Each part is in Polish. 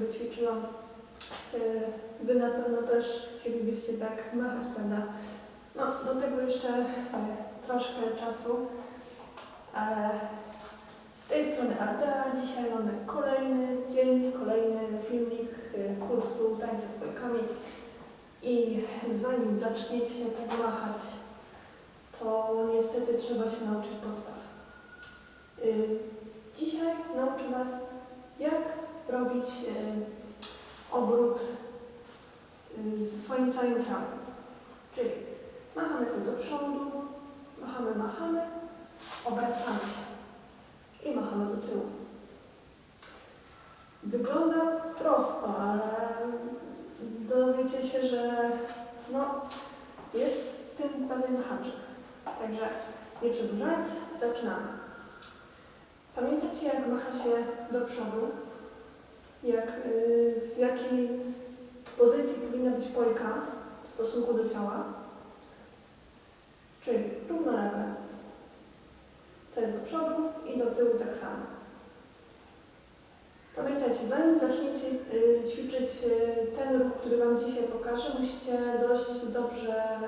sobie ćwiczyłam. Y, Wy na pewno też chcielibyście tak machać, prawda? No, do tego jeszcze y, troszkę czasu. Ale z tej strony Ardea dzisiaj mamy kolejny dzień, kolejny filmik y, kursu tańca z bojkami. I zanim zaczniecie tak machać, to niestety trzeba się nauczyć podstaw. Dzisiaj nauczę Was, jak robić y, obrót y, ze swoim całym ciałem. Czyli machamy sobie do przodu, machamy, machamy, obracamy się i machamy do tyłu. Wygląda prosto, ale dowiecie się, że no, jest w tym pewien haczyk. Także nie przedłużając, zaczynamy. Pamiętacie, jak macha się do przodu? Jak, y, w jakiej pozycji powinna być pojka w stosunku do ciała? Czyli równolegle. To jest do przodu i do tyłu tak samo. Pamiętajcie, zanim zaczniecie y, ćwiczyć y, ten ruch, który Wam dzisiaj pokażę, musicie dość dobrze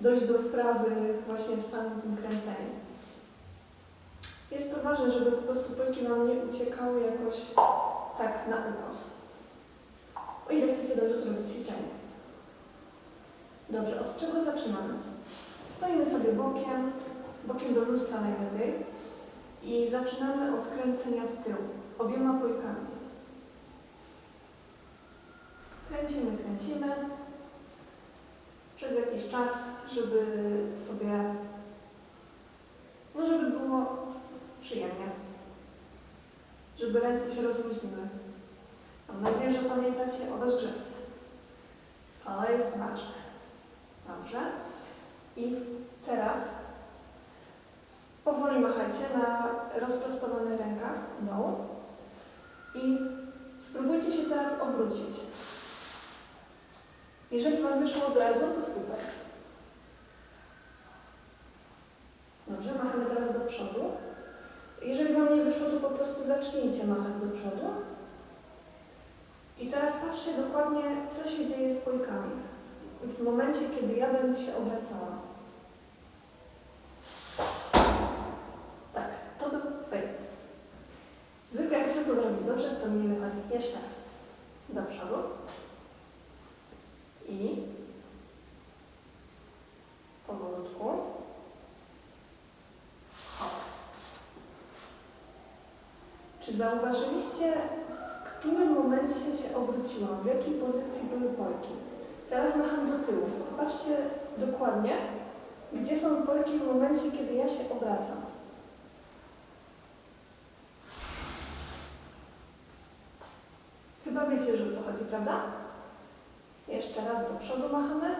dojść do wprawy właśnie w samym tym kręceniu. Jest to ważne, żeby po prostu pojki Wam nie uciekały jakoś tak na ukos. O ile chcecie dobrze zrobić ćwiczenie. Dobrze, od czego zaczynamy? Stoimy sobie bokiem, bokiem do lustra najlepiej i zaczynamy od kręcenia w tył, obiema pojkami. Kręcimy, kręcimy przez jakiś czas, żeby sobie, no żeby było przyjemnie, żeby ręce się rozluźniły. Mam nadzieję, że pamiętacie o rozgrzewce. To jest ważne. Dobrze. I teraz powoli machajcie na rozprostowanych rękach dołu i spróbujcie się teraz obrócić. Jeżeli Wam wyszło od razu, to super. Dobrze, machamy teraz do przodu. Jeżeli Wam nie wyszło, to po prostu zacznijcie machać do przodu. I teraz patrzcie dokładnie, co się dzieje z pojkami. W momencie, kiedy ja będę się obracała. Tak, to był fake. Zwykle jak chcę to zrobić dobrze, to mi nie wychodzi. Jeszcze raz. Do przodu. I powolutku. Hop. Czy zauważyliście, w którym momencie się obróciłam? W jakiej pozycji były pojki? Teraz macham do tyłu. Popatrzcie dokładnie, gdzie są pojki w momencie, kiedy ja się obracam. Chyba wiecie, że o co chodzi, prawda? Jeszcze raz do przodu machamy.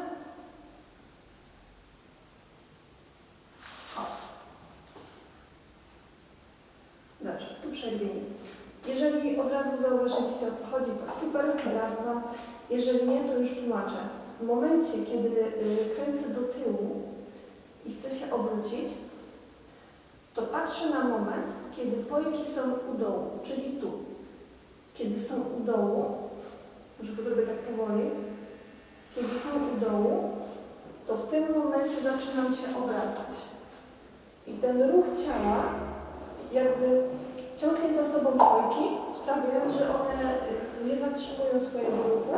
O. Jeżeli od razu zauważyliście o co chodzi, to super, brawo. Jeżeli nie, to już tłumaczę. W momencie, kiedy y, kręcę do tyłu i chcę się obrócić, to patrzę na moment, kiedy pojki są u dołu, czyli tu. Kiedy są u dołu, może to zrobię tak powoli, kiedy są u dołu, to w tym momencie zaczynam się obracać. I ten ruch ciała jakby ciągnie za sobą pojki, sprawiając, że one y, nie zatrzymują swojego ruchu,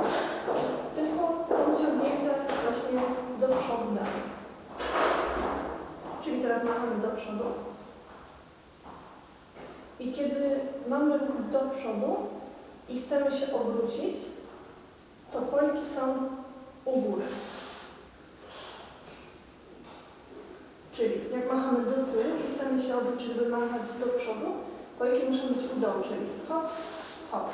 tylko są ciągnięte właśnie do przodu. Czyli teraz machamy do przodu. I kiedy mamy do przodu i chcemy się obrócić, to pojki są u góry. Czyli jak machamy do tyłu i chcemy się obrócić, żeby machać do przodu, pojki muszą być u dołu, czyli hop, hop.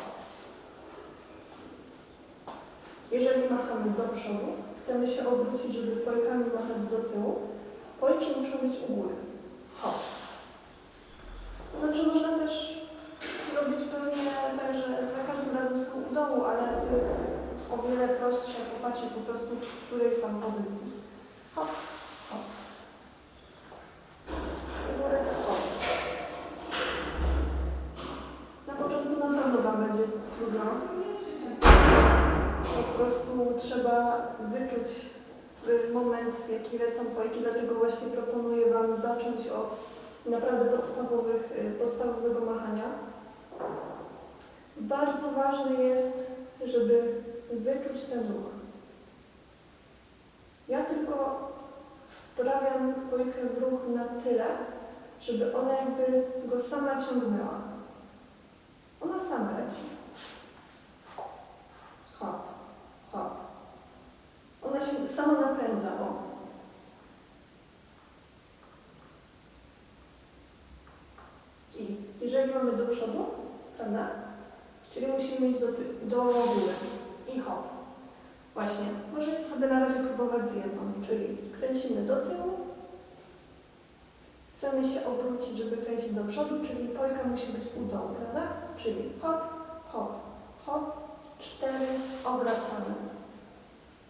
Jeżeli machamy do przodu, chcemy się obrócić, żeby pojkami machać do tyłu, pojki muszą być u góry. Hop. Znaczy można też zrobić pewnie tak, że za każdym razem są u dołu, ale to jest o wiele prostsze, jak popatrzeć po prostu, w której są pozycji. Hop. Wyczuć y, moment, w jaki lecą pojki, dlatego właśnie proponuję Wam zacząć od naprawdę podstawowych, y, podstawowego machania. Bardzo ważne jest, żeby wyczuć ten ruch. Ja tylko wprawiam pojkę w ruch na tyle, żeby ona jakby go sama ciągnęła. Ona sama leci. Hop, hop. Ona się I jeżeli mamy do przodu, prawda? Czyli musimy iść do, do góry. I hop. Właśnie. Możecie sobie na razie próbować z jedną, czyli kręcimy do tyłu. Chcemy się obrócić, żeby kręcić do przodu, czyli pojka musi być u dołu, prawda? Czyli hop, hop, hop, cztery, obracamy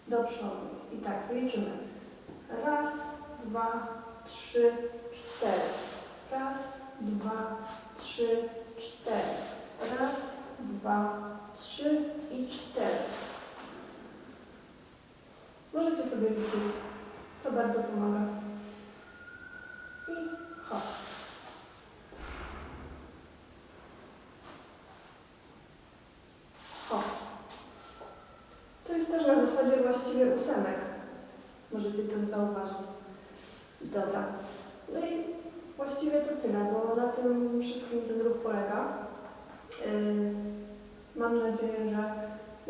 do przodu. I tak liczymy. Raz, dwa, trzy, cztery. Raz, dwa, trzy, cztery. Raz, dwa, trzy i cztery. Możecie sobie liczyć. To bardzo pomaga. I hop. Hop. To jest też na zasadzie ósemek. Możecie też zauważyć. Dobra. No i właściwie to tyle, bo na tym wszystkim ten ruch polega. Yy, mam nadzieję, że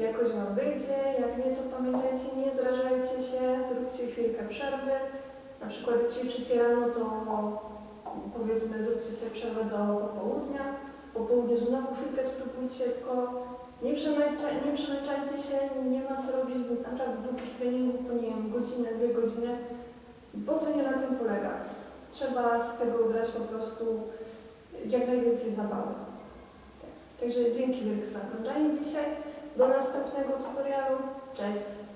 jakoś Wam wyjdzie. Jak nie, to pamiętajcie, nie zrażajcie się, zróbcie chwilkę przerwy. Na przykład jak ćwiczycie rano, to powiedzmy zróbcie sobie przerwę do popołudnia. Po południu znowu chwilkę spróbujcie, tylko nie, przemęcza, nie przemęczajcie się, nie ma co robić naprawdę długich treningów, po nie wiem, godzinę, dwie godziny, bo to nie na tym polega. Trzeba z tego brać po prostu jak najwięcej zabawy. Tak. Także dzięki wielkie za oglądanie dzisiaj. Do następnego tutorialu. Cześć!